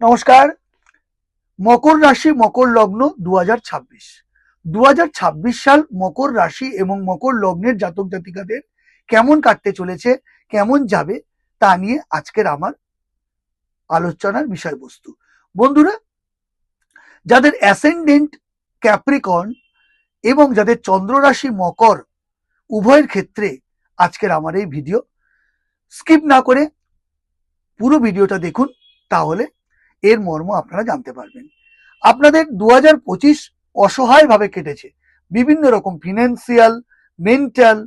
নমস্কার। মকর রাশি, মকর লগ্ন দু হাজার ছাব্বিশ দু সাল মকর রাশি এবং মকর লগ্নের জাতক জাতিকাদের কেমন কাটতে চলেছে, কেমন যাবে তা নিয়ে আজকের আমার আলোচনার বিষয়বস্তু। বন্ধুরা, যাদের অ্যাসেন্ডেন্ট ক্যাপ্রিকন এবং যাদের চন্দ্র রাশি মকর উভয়ের ক্ষেত্রে আজকের আমার এই ভিডিও, স্কিপ না করে পুরো ভিডিওটা দেখুন, তাহলে এর মর্ম আপনারা জানতে পারবেন। আপনাদের দু হাজার পঁচিশ অসহায়ভাবে কেটেছে। বিভিন্ন রকম ফিনান্সিয়াল মেন্টাল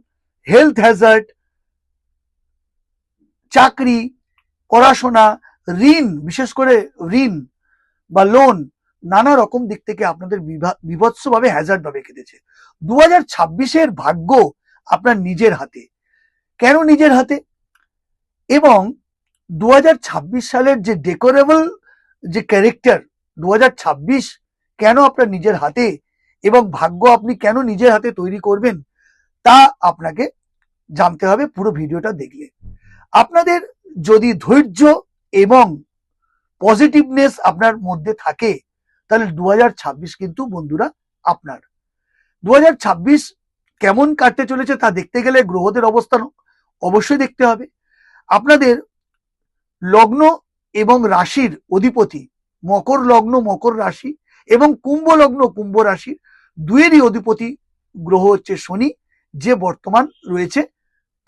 হেলথ হ্যাজার্ড চাকরি, পড়াশোনা, ঋণ, বিশেষ করে ঋণ বা লোন নানা রকম দিক থেকে আপনাদের বিভা- বিভৎসভাবে হ্যাজার্ড ভাবে কেটেছে। দু হাজার ছাব্বিশের ভাগ্য আপনার নিজের হাতে। কেন নিজের হাতে? এবং দু হাজার ছাব্বিশ সালের যে ডেকোরেবল যে ক্যারেক্টার দু হাজার ছাব্বিশ কেন আপনার নিজের হাতে এবং ভাগ্য আপনি কেন নিজের হাতে তৈরি করবেন, তা আপনাকে জানতে হবে পুরো ভিডিওটা দেখলে। আপনাদের যদি ধৈর্য এবং পজিটিভনেস আপনার মধ্যে থাকে, তাহলে দু হাজার ছাব্বিশ কিন্তু বন্ধুরা আপনার। দু হাজার ছাব্বিশ কেমন কাটতে চলেছে তা দেখতে গেলে গ্রহদের অবস্থান অবশ্যই দেখতে হবে। আপনাদের লগ্ন এবং রাশির অধিপতি, মকর লগ্ন, মকর রাশি এবং কুম্ভ লগ্ন, কুম্ভ রাশির দুয়েরই অধিপতি গ্রহ হচ্ছে শনি, যে বর্তমান রয়েছে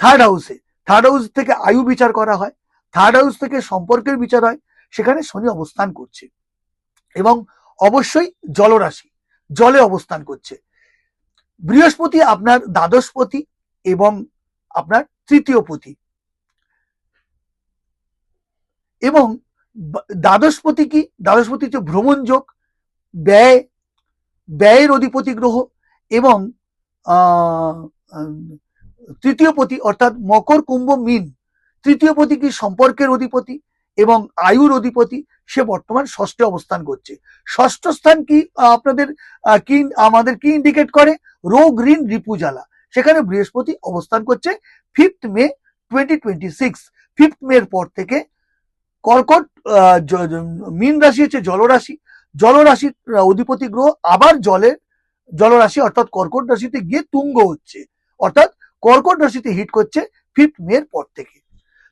থার্ড হাউসে থার্ড হাউস থেকে আয়ু বিচার করা হয় থার্ড হাউস থেকে সম্পর্কের বিচার হয়, সেখানে শনি অবস্থান করছে এবং অবশ্যই জলরাশি, জলে অবস্থান করছে। বৃহস্পতি আপনার দ্বাদশপতি এবং আপনার তৃতীয় পতি। এবং দ্বাদশপতি কি? দ্বাদশপতি হচ্ছে ভ্রমণ যোগ ব্যয়, ব্যয়ের অধিপতি গ্রহ এবং তৃতীয় পতি অর্থাৎ মকর, কুম্ভ, মিন। তৃতীয় পতি কি? সম্পর্কের অধিপতি এবং আয়ুর অধিপতি। সে বর্তমান ষষ্ঠে অবস্থান করছে। ষষ্ঠ স্থান কি? আপনাদের কি, আমাদের কি ইন্ডিকেট করে? রোগ, ঋণ, রিপু, জ্বালা। সেখানে বৃহস্পতি অবস্থান করছে fifth May twenty twenty six fifth মের পর থেকে কর্কট মীন রাশি হচ্ছে জলরাশি। জলরাশির অধিপতি গ্রহ আবার জলের জলরাশি অর্থাৎ কর্কট রাশিতে গিয়ে তুঙ্গ হচ্ছে। অর্থাৎ কর্কট রাশিতে হিট করছে ফিফথ মের পর থেকে।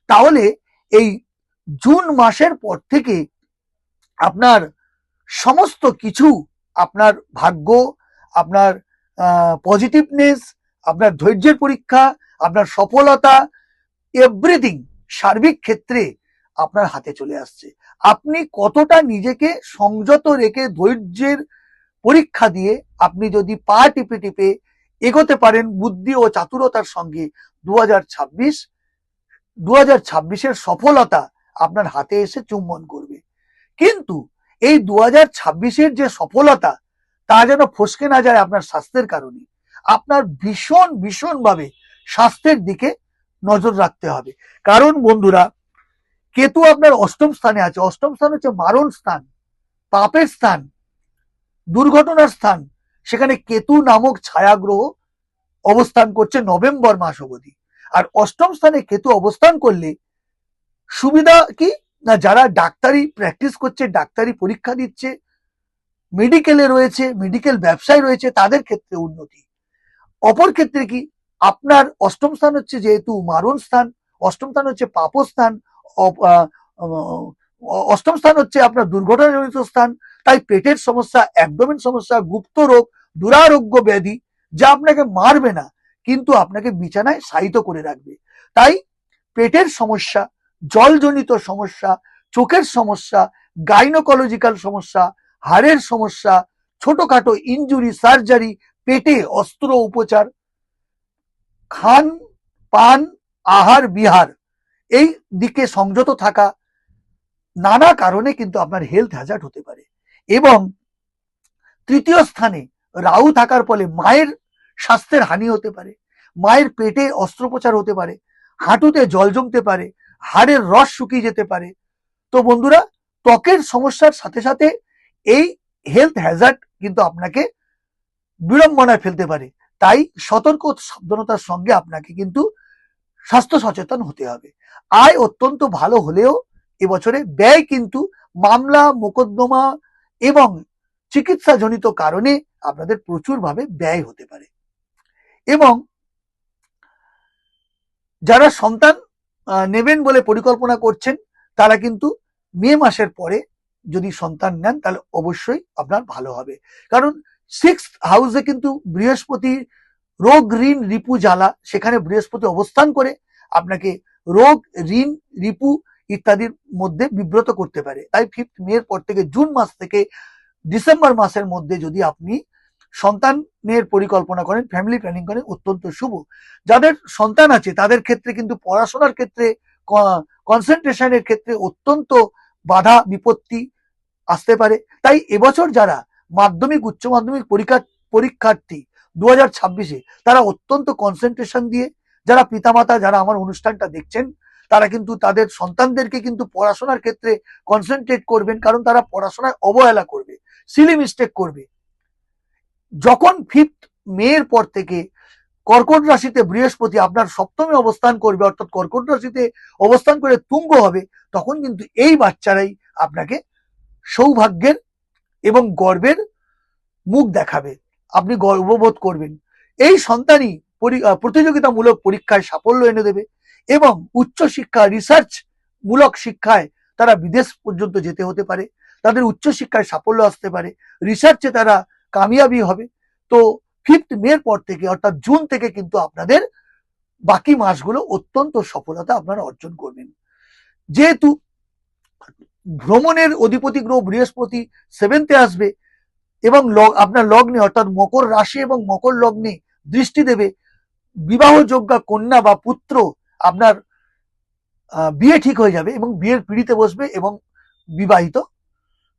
তাহলে এই জুন মাসের পর থেকে আপনার সমস্ত কিছু, আপনার ভাগ্য, আপনার পজিটিভনেস আপনার ধৈর্যের পরীক্ষা, আপনার সফলতা এভরিথিং সার্বিক ক্ষেত্রে আপনার হাতে চলে আসছে। আপনি কতটা নিজেকে সংযত রেখে ধৈর্যের পরীক্ষা দিয়ে আপনি যদি পা টিপে টিপে এগোতে পারেন বুদ্ধি ও চাতুরতার সঙ্গে দু হাজার ছাব্বিশ দু ছাব্বিশের সফলতা আপনার হাতে এসে চুম্বন করবে। কিন্তু এই দু হাজার ছাব্বিশের যে সফলতা, তা যেন ফসকে না যায় আপনার স্বাস্থ্যের কারণে। আপনার ভীষণ, ভীষণভাবে স্বাস্থ্যের দিকে নজর রাখতে হবে। কারণ বন্ধুরা কেতু আপনার অষ্টম স্থানে আছে। অষ্টম স্থান হচ্ছে মারণ স্থান, পাপের স্থান, দুর্ঘটনার স্থান। সেখানে কেতু নামক ছায়াগ্রহ অবস্থান করছে নভেম্বর মাস অবধি। আর অষ্টম স্থানে কেতু অবস্থান করলে সুবিধা কি? না, যারা ডাক্তারি প্র্যাকটিস করছে, ডাক্তারি পরীক্ষা দিচ্ছে মেডিকেলে রয়েছে মেডিকেল ব্যবসায় রয়েছে, তাদের ক্ষেত্রে উন্নতি। অপর ক্ষেত্রে কি? আপনার অষ্টম স্থান হচ্ছে যেহেতু মারণ স্থান, অষ্টম স্থান হচ্ছে পাপস্থান অষ্টম স্থান হচ্ছে আপনার দুর্ঘটনাজনিত স্থান। তাই পেটের সমস্যা একদমের সমস্যা, গুপ্ত রোগ, দুরারোগ্য ব্যাধি, যা আপনাকে মারবে না, কিন্তু আপনাকে বিছানায় শায়িত করে রাখবে। তাই পেটের সমস্যা, জলজনিত সমস্যা, চোখের সমস্যা গাইনোকোলজিক্যাল সমস্যা, হাড়ের সমস্যা, ছোটখাটো ইনজুরি সার্জারি পেটে অস্ত্র উপচার, খান, পান, আহার, বিহার এই দিকে সংযত থাকা নানা কারণে কিন্তু আপনার হেলথ হ্যাজার্ড হতে পারে। এবং তৃতীয় স্থানে রাহু থাকার ফলে মায়ের স্বাস্থ্যের হানি হতে পারে, মায়ের পেটে অস্ত্রোপচার হতে পারে, হাঁটুতে জল জমতে পারে, হাড়ের রস শুকিয়ে যেতে পারে। তো বন্ধুরা, ত্বকের সমস্যার সাথে সাথে এই হেলথ হ্যাজার্ড কিন্তু আপনাকে বিড়ম্বনায় ফেলতে পারে। তাই সতর্ক সাবধানতার সঙ্গে আপনাকে কিন্তু স্বাস্থ্য সচেতন হতে হবে। আয় অত্যন্ত ভালো হলেও এবছরে ব্যয় কিন্তু মামলা, মোকদ্দমা এবং চিকিৎসাজনিত কারণে আপনাদের প্রচুরভাবে ব্যয় হতে পারে। এবং যারা সন্তান নেবেন বলে পরিকল্পনা করছেন, তারা কিন্তু মে মাসের পরে যদি সন্তান নেন, তাহলে অবশ্যই আপনার ভালো হবে। কারণ সিক্স হাউসে কিন্তু বৃহস্পতি রোগ ঋণ রিপু জ্বালা সেখানে বৃহস্পতি অবস্থান করে আপনাকে রোগ ঋণ রিপু ইত্যাদির মধ্যে বিব্রত করতে পারে। তাই ফিফথ মে এর পর থেকে জুন মাস থেকে ডিসেম্বর মাসের মধ্যে যদি আপনি সন্তানের পরিকল্পনা করেন ফ্যামিলি প্ল্যানিং করেন, অত্যন্ত শুভ। যাদের সন্তান আছে, তাদের ক্ষেত্রে কিন্তু পড়াশোনার ক্ষেত্রে কনসেন্ট্রেশনের ক্ষেত্রে অত্যন্ত বাধা, বিপত্তি আসতে পারে। তাই এবছর যারা মাধ্যমিক, উচ্চ মাধ্যমিক পরীক্ষা, পরীক্ষার্থী দু হাজার তারা অত্যন্ত কনসেন্ট্রেশন দিয়ে, যারা পিতামাতা, যারা আমার অনুষ্ঠানটা দেখছেন, তারা কিন্তু তাদের সন্তানদেরকে কিন্তু পড়াশোনার ক্ষেত্রে কনসেন্ট্রেট করবেন, কারণ তারা পড়াশোনায় অবহেলা করবে সিলি মিস্টেক করবে। যখন ফিফথ মেয়ের পর থেকে কর্কট রাশিতে বৃহস্পতি আপনার সপ্তমে অবস্থান করবে, অর্থাৎ কর্কট রাশিতে অবস্থান করে তুঙ্গ হবে, তখন কিন্তু এই বাচ্চারাই আপনাকে সৌভাগ্যের এবং গর্বের মুখ দেখাবে। আপনি গর্ববোধ করবেন। এই সন্তানই পরি- প্রতিযোগিতামূলক পরীক্ষায় সাফল্য এনে দেবে এবং উচ্চ শিক্ষা রিসার্চ মূলক শিক্ষায় তারা বিদেশ পর্যন্ত যেতে হতে পারে। তাদের উচ্চ শিক্ষায় সাফল্য আসতে পারে। রিসার্চে তারা কামিয়াবি হবে। তো ফিফথ মে পর থেকে, অর্থাৎ জুন থেকে কিন্তু আপনাদের বাকি মাসগুলো অত্যন্ত সফলতা আপনারা অর্জন করবেন। যেহেতু ভ্রমণের অধিপতি গ্রহ বৃহস্পতি সেভেন্থে আসবে এবং আপনার লগ্নে, অর্থাৎ মকর রাশি এবং মকর লগ্নে দৃষ্টি দেবে। বিবাহযোগ্যা কন্যা বা পুত্র আপনার বিয়ে ঠিক হয়ে যাবে এবং বিয়ের পিড়িতে বসবে এবং বিবাহিত।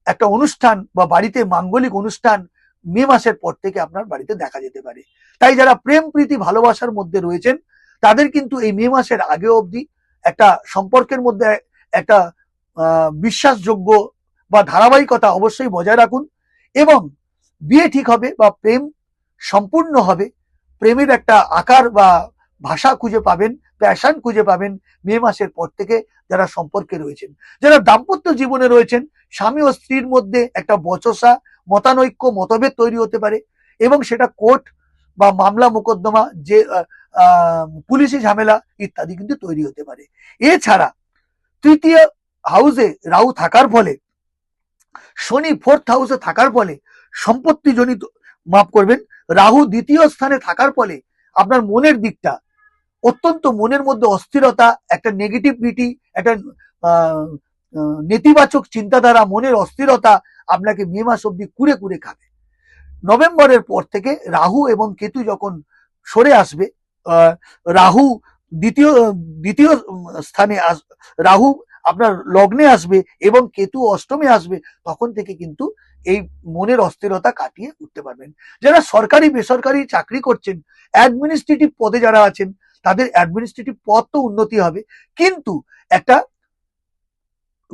একটা অনুষ্ঠান বা বাড়িতে মাঙ্গলিক অনুষ্ঠান মে মাসের পর থেকে আপনার বাড়িতে দেখা যেতে পারে। তাই যারা প্রেম, প্রীতি, ভালোবাসার মধ্যে রয়েছেন, তাদের কিন্তু এই মে মাসের আগে অবধি একটা সম্পর্কের মধ্যে একটা বিশ্বাসযোগ্য বা ধারাবাহিকতা অবশ্যই বজায় রাখুন। এবং বিয়ে ঠিক হবে বা প্রেম সম্পূর্ণ হবে, প্রেমের একটা আকার বা ভাষা খুঁজে পাবেন প্যাশন খুঁজে পাবেন মে মাসের পর থেকে যারা সম্পর্কে রয়েছেন। যারা দাম্পত্য জীবনে রয়েছেন, স্বামী ও স্ত্রীর মধ্যে একটা বচসা, মতানৈক্য, মতভেদ তৈরি হতে পারে এবং সেটা কোর্ট বা মামলা, মোকদ্দমা, যে পুলিশি ঝামেলা ইত্যাদি কিন্তু তৈরি হতে পারে। এছাড়া তৃতীয় হাউসে রাহু থাকার ফলে শনি ফোর্থ হাউসে থাকার ফলে সম্পত্তি জনিত মাফ করবেন, রাহু দ্বিতীয় স্থানে থাকার ফলে আপনার মনের দিকটা অত্যন্ত মনের মধ্যে অস্থিরতা, একটা নেগেটিভিটি একটা নেতিবাচক চিন্তাধারা, মনের অস্থিরতা আপনাকে মে মাস অব্দি কুড়ে কুড়ে খাবে। নভেম্বরের পর থেকে রাহু এবং কেতু যখন সরে আসবে রাহু দ্বিতীয় দ্বিতীয় স্থানে রাহু আপনার লগ্নে আসবে এবং কেতু অষ্টমে আসবে, তখন থেকে কিন্তু এই মনের অস্থিরতা কাটিয়ে উঠতে পারবেন। যারা সরকারি, বেসরকারি চাকরি করছেন অ্যাডমিনিস্ট্রেটিভ পদে যারা আছেন, তাদের অ্যাডমিনিস্ট্রেটিভ পদ তো উন্নতি হবে, কিন্তু একটা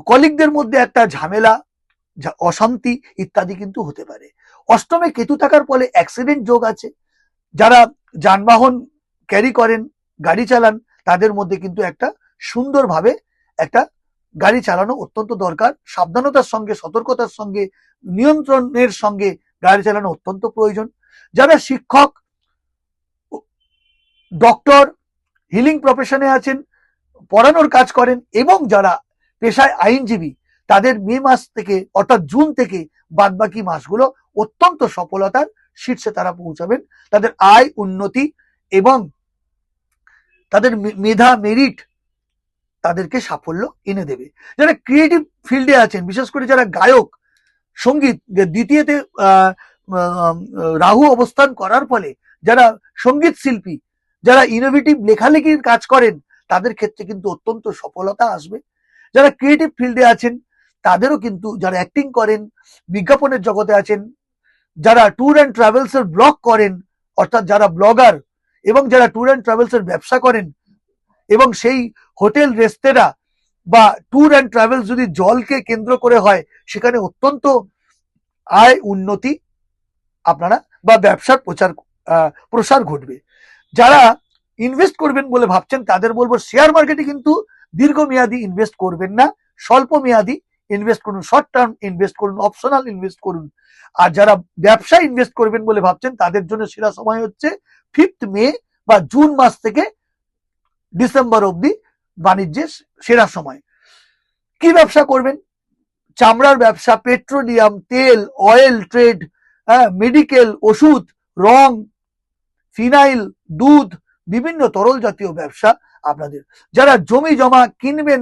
কলিগদের মধ্যে একটা ঝামেলা অশান্তি ইত্যাদি কিন্তু হতে পারে। অষ্টমে কেতু থাকার ফলে অ্যাক্সিডেন্ট যোগ আছে। যারা যানবাহন ক্যারি করেন, গাড়ি চালান, তাদের মধ্যে কিন্তু একটা সুন্দরভাবে একটা গাড়ি চালানো অত্যন্ত দরকার। সাবধানতার সঙ্গে, সতর্কতার সঙ্গে, নিয়ন্ত্রণের সঙ্গে গাড়ি চালানো অত্যন্ত প্রয়োজন। যারা শিক্ষক, ডক্টর হিলিং প্রফেশনে আছেন, পড়ানোর কাজ করেন এবং যারা পেশায় আইনজীবী, তাদের মে মাস থেকে অর্থাৎ জুন থেকে বাদবাকি মাসগুলো অত্যন্ত সফলতার শীর্ষে তারা পৌঁছাবেন। তাদের আয়, উন্নতি এবং তাদের মেধা মেরিট তাদেরকে সাফল্য এনে দেবে। যারা ক্রিয়েটিভ ফিল্ডে আছেন, বিশেষ করে যারা গায়ক, সংগীত দ্বিতীয়তে রাহু অবস্থান করার ফলে যারা সংগীত শিল্পী, যারা ইনোভেটিভ লেখালেখির কাজ করেন, তাদের ক্ষেত্রে কিন্তু অত্যন্ত সফলতা আসবে। যারা ক্রিয়েটিভ ফিল্ডে আছেন, তাদেরও কিন্তু যারা অ্যাক্টিং করেন, বিজ্ঞাপনের জগতে আছেন, যারা ট্যুর অ্যান্ড ট্রাভেলস এর ব্লগ করেন, অর্থাৎ যারা ব্লগার এবং যারা ট্যুর অ্যান্ড ট্রাভেলস এর ব্যবসা করেন এবং সেই হোটেল রেস্তোরাঁ বা ট্যুর অ্যান্ড ট্রাভেলস যদি জলকে কেন্দ্র করে হয়, সেখানে অত্যন্ত আয় উন্নতি আপনারা বা ব্যবসার প্রচার প্রসার ঘটবে। যারা ইনভেস্ট করবেন বলে ভাবছেন, তাদের বলব শেয়ার মার্কেটে কিন্তু দীর্ঘমেয়াদী ইনভেস্ট করবেন না স্বল্প মেয়াদী ইনভেস্ট করুন শর্ট টার্ম ইনভেস্ট করুন অপশনাল ইনভেস্ট করুন। আর যারা ব্যবসা ইনভেস্ট করবেন বলে ভাবছেন, তাদের জন্য সেরা সময় হচ্ছে ফিফথ মে বা জুন মাস থেকে ডিসেম্বর অবধি বাণিজ্যের সেরা সময়। কি ব্যবসা করবেন? চামড়ার ব্যবসা, পেট্রোলিয়াম, তেল, অয়েল ট্রেড হ্যাঁ মেডিকেল, ওষুধ, রং, ফিনাইল, দুধ, বিভিন্ন তরল জাতীয় ব্যবসা আপনাদের। যারা জমি জমা কিনবেন,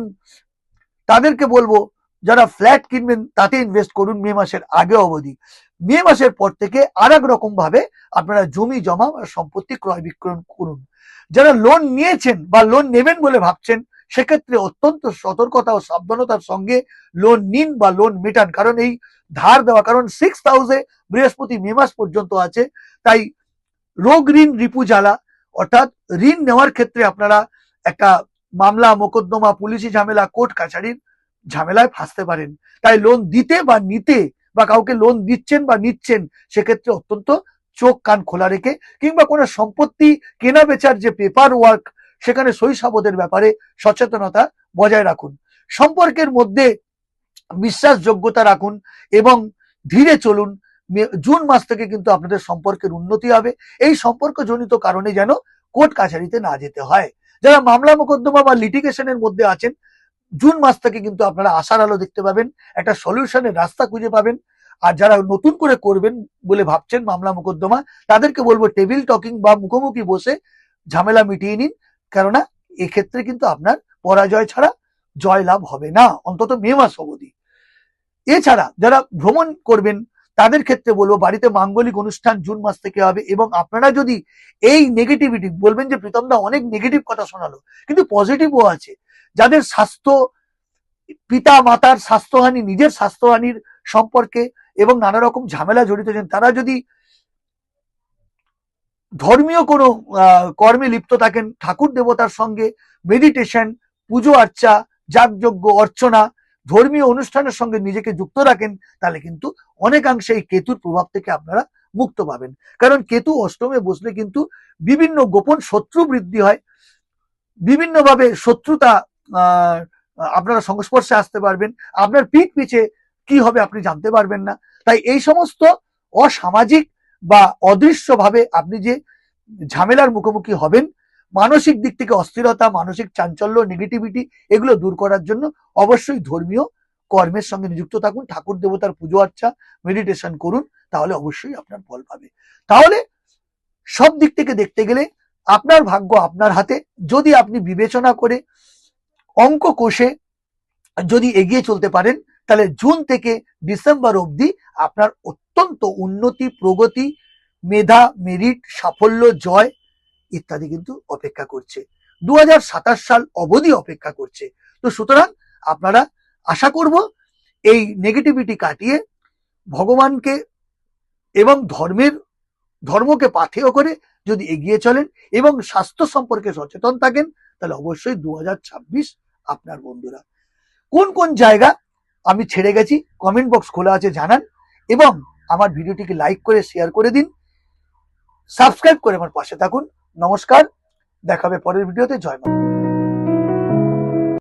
তাদেরকে বলব, যারা ফ্ল্যাট কিনবেন, তাতে ইনভেস্ট করুন মে মাসের আগে অবধি। মে মাসের পর থেকে আর এক রকম ভাবে আপনারা জমি জমা সম্পত্তি ক্রয় বিক্রয় করুন। যারা লোন নিয়েছেন বা লোন নেবেন বলে ভাবছেন, সেক্ষেত্রে অত্যন্ত সতর্কতা ও সাবধানতার সঙ্গে লোন নিন বা লোন মেটান। কারণ এই ধার দেওয়া, কারণ সিক্স হাউসে বৃহস্পতি মে মাস পর্যন্ত আছে, তাই রোগ ঋণ রিপু জ্বালা, অর্থাৎ ঋণ নেওয়ার ক্ষেত্রে আপনারা একটা মামলা, মোকদ্দমা, পুলিশি ঝামেলা, কোর্ট কাছারির ঝামেলায় ফাঁসতে পারেন। তাই লোন দিতে বা নিতে বা কাউকে লোন দিচ্ছেন বা নিচ্ছেন, সেক্ষেত্রে অত্যন্ত চোখ কান খোলা রেখে কিংবা কোনো সম্পত্তি কেনা বেচার যে পেপার ওয়ার্ক সেখানে শৈশবদের ব্যাপারে সচেতনতা বজায় রাখুন। সম্পর্কের মধ্যে বিশ্বাসযোগ্যতা রাখুন এবং ধীরে চলুন। জুন মাস থেকে কিন্তু আপনাদের সম্পর্কের উন্নতি হবে। এই সম্পর্কজনিত কারণে যেন কোর্ট কাছারিতে না যেতে হয়। যারা মামলা মোকদ্দমা বা লিটিগেশনের মধ্যে আছেন জুন মাস থেকে কিন্তু আপনারা আশার আলো দেখতে পাবেন, একটা সলিউশনের রাস্তা খুঁজে পাবেন। আর যারা নতুন করে করবেন বলে ভাবছেন মামলা মোকদ্দমা, তাদেরকে বলব টেবিল টকিং বা মুখোমুখি বসে ঝামেলা মিটিয়ে নিন। কেননা, এক্ষেত্রে কিন্তু আপনার পরাজয় ছাড়া জয় লাভ হবে না, অন্তত মে মাস অবধি। এছাড়া যারা ভ্রমণ করবেন, তাদের ক্ষেত্রে বলব বাড়িতে মাঙ্গলিক অনুষ্ঠান জুন মাস থেকে হবে এবং আপনারা যদি এই নেগেটিভিটি বলবেন যে প্রীতম দা অনেক নেগেটিভ কথা শোনালো, কিন্তু পজিটিভও আছে। যাদের স্বাস্থ্য, পিতা, মাতার স্বাস্থ্যহানি, নিজের স্বাস্থ্যহানির সম্পর্কে এবং নানা রকম ঝামেলা জড়িত আছেন তারা যদি ধর্মীয় কোনো কর্মে লিপ্ত থাকেন, ঠাকুর দেবতার সঙ্গে মেডিটেশন পুজো আর্চা, যাগযজ্ঞ, অর্চনা, ধর্মীয় অনুষ্ঠানের সঙ্গে নিজেকে যুক্ত রাখেন, তাহলে কিন্তু অনেকাংশে এই কেতুর প্রভাব থেকে আপনারা মুক্ত পাবেন। কারণ কেতু অষ্টমে বসলে কিন্তু বিভিন্ন গোপন শত্রু বৃদ্ধি হয়। বিভিন্নভাবে শত্রুতা আপনারা সংস্পর্শে আসতে পারবেন। আপনার পিঠ পিছে কি হবে আপনি জানতে পারবেন না। তাই এই সমস্ত অসামাজিক বা অদৃশ্যভাবে আপনি যে ঝামেলার মুখোমুখি হবেন, মানসিক দিক থেকে অস্থিরতা, মানসিক চাঞ্চল্য নেগেটিভিটি এগুলো দূর করার জন্য অবশ্যই ধর্মীয় কর্মের সঙ্গে নিযুক্ত থাকুন। ঠাকুর দেবতার পুজো আর্চা মেডিটেশন করুন, তাহলে অবশ্যই আপনার ফল পাবে। তাহলে সব দিক থেকে দেখতে গেলে আপনার ভাগ্য আপনার হাতে। যদি আপনি বিবেচনা করে অঙ্ক কোষে যদি এগিয়ে চলতে পারেন, তাহলে জুন থেকে ডিসেম্বর অবধি আপনার অত্যন্ত উন্নতি, প্রগতি, মেধা, মেরিট, সাফল্য, জয় ইত্যাদি কিন্তু অপেক্ষা করছে। দু হাজার সাতাশ সাল অবধি অপেক্ষা করছে। তো সুতরাং আপনারা আশা করব এই নেগেটিভিটি কাটিয়ে ভগবানকে এবং ধর্মের, ধর্মকে পাথেয় করে যদি এগিয়ে চলেন এবং স্বাস্থ্য সম্পর্কে সচেতন থাকেন, তাহলে অবশ্যই দু হাজার ছাব্বিশ আপনার বন্ধুরা। কোন কোন জায়গা আমি ছেড়ে গেছি কমেন্ট বক্স খোলা আছে জানান এবং আমার ভিডিওটিকে লাইক করে শেয়ার করে দিন। সাবস্ক্রাইব করে আমার পাশে থাকুন। নমস্কার, দেখাবে পরের ভিডিওতে। জয় মা